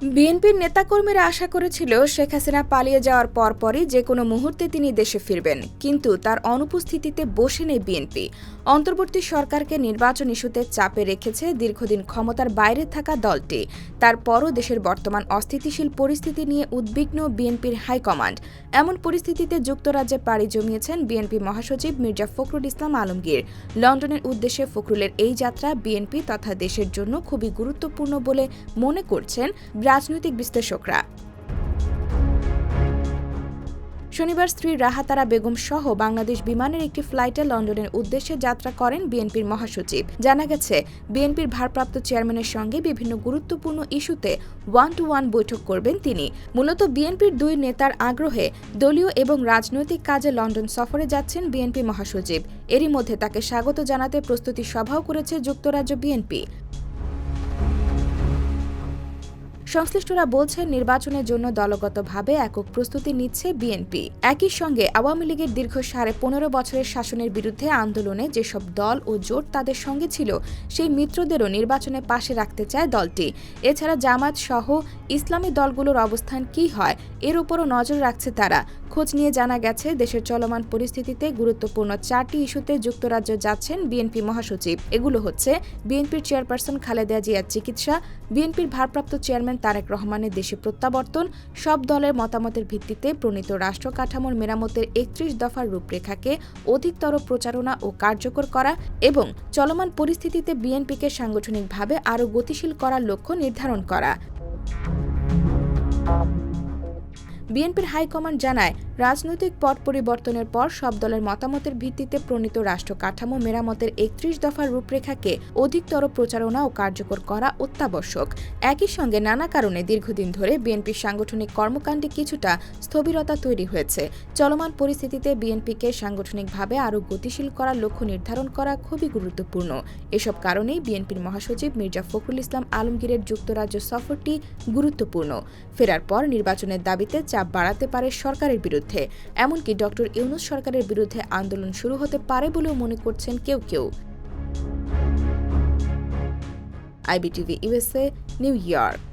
বিএনপির নেতাকর্মীরা আশা করেছিল শেখ হাসিনা পালিয়ে যাওয়ার পরপরই যে কোনো মুহূর্তে তিনি দেশে ফিরবেন। কিন্তু তার অনুপস্থিতিতে বসে নেই বিএনপি। অন্তর্বর্তী সরকারকে নির্বাচন ইস্যুতে চাপে রেখেছে দীর্ঘদিন ক্ষমতার বাইরে থাকা দলটি। তারপরও দেশের বর্তমান অস্থিতিশীল পরিস্থিতি নিয়ে উদ্বিগ্ন বিএনপির হাইকমান্ড। এমন পরিস্থিতিতে যুক্তরাজ্যে পাড়ি জমিয়েছেন বিএনপি মহাসচিব মির্জা ফখরুল ইসলাম আলমগীর। লন্ডনের উদ্দেশ্যে ফখরুলের এই যাত্রা বিএনপি তথা দেশের জন্য খুবই গুরুত্বপূর্ণ বলে মনে করছেন রাজনৈতিক বিশ্লেষকরা। শনিবার স্ত্রী রাহাতারা বেগম সহ বাংলাদেশ বিমানের একটি ফ্লাইটে লন্ডনের উদ্দেশ্যে যাত্রা করেন বিএনপির মহাসচিব। জানা গেছে, বিএনপির ভারপ্রাপ্ত চেয়ারম্যানের সঙ্গে বিভিন্ন গুরুত্বপূর্ণ ইস্যুতে ওয়ান টু ওয়ান বৈঠক করবেন তিনি। মূলত বিএনপির দুই নেতার আগ্রহে দলীয় এবং রাজনৈতিক কাজে লন্ডন সফরে যাচ্ছেন বিএনপি মহাসচিব। এরই মধ্যে তাকে স্বাগত জানাতে প্রস্তুতি সভাও করেছে যুক্তরাজ্য বিএনপি। সংশ্লিষ্টরা বলছেন, নির্বাচনের জন্য দলগতভাবে একক প্রস্তুতি নিচ্ছে বিএনপি। একই সঙ্গে আওয়ামী লীগের দীর্ঘ সাড়ে পনেরো বছরের শাসনের বিরুদ্ধে আন্দোলনে যেসব দল ও জোট তাদের সঙ্গে ছিল, সেই মিত্রদেরও নির্বাচনে পাশে রাখতে চায় দলটি। এছাড়া জামাত সহ ইসলামী দলগুলোর অবস্থান কি হয়, এর উপরও নজর রাখছে তারা। খোঁজ নিয়ে জানা গেছে, দেশের চলমান পরিস্থিতিতে গুরুত্বপূর্ণ চারটি ইস্যুতে যুক্তরাজ্য যাচ্ছেন বিএনপি মহাসচিব। এগুলো হচ্ছে, বিএনপির চেয়ারপারসন খালেদা জিয়ার চিকিৎসা, বিএনপির ভারপ্রাপ্ত চেয়ারম্যান তারেক রহমানের দেশে প্রত্যাবর্তন, সব দলের মতামতের ভিত্তিতে প্রণীত রাষ্ট্র কাঠামোর মেরামতের একত্রিশ দফার রূপরেখাকে অধিকতর প্রচারণা ও কার্যকর করা এবং চলমান পরিস্থিতিতে বিএনপিকে সাংগঠনিকভাবে আরও গতিশীল করার লক্ষ্য নির্ধারণ করা। বিএনপির হাইকমান্ড জানায় রাজনৈতিক পট পরিবর্তনের পর সব দলের মতামতের ভিত্তিতে প্রণীত রাষ্ট্র কাঠামো মেরামতের একত্রিশ দফার রূপরেখাকে অধিকতর প্রচারণা ও কার্যকর করা অত্যাবশ্যক। একই সঙ্গে নানা কারণে দীর্ঘদিন ধরে বিএনপির সাংগঠনিক কর্মকাণ্ডে কিছুটা স্থবিরতা তৈরি হয়েছে। চলমান পরিস্থিতিতে বিএনপিকে সাংগঠনিকভাবে আরও গতিশীল করার লক্ষ্য নির্ধারণ করা খুবই গুরুত্বপূর্ণ। এসব কারণেই বিএনপির মহাসচিব মির্জা ফখরুল ইসলাম আলমগীরের যুক্তরাজ্য সফরটি গুরুত্বপূর্ণ। ফেরার পর নির্বাচনের দাবিতে চাপ বাড়াতে পারে সরকারের বিরুদ্ধে। এমনকি ডক্টর ইউনুস সরকারের বিরুদ্ধে আন্দোলন শুরু হতে পারে বলেও মনে করছেন কেউ কেউ। IBTV USA New York.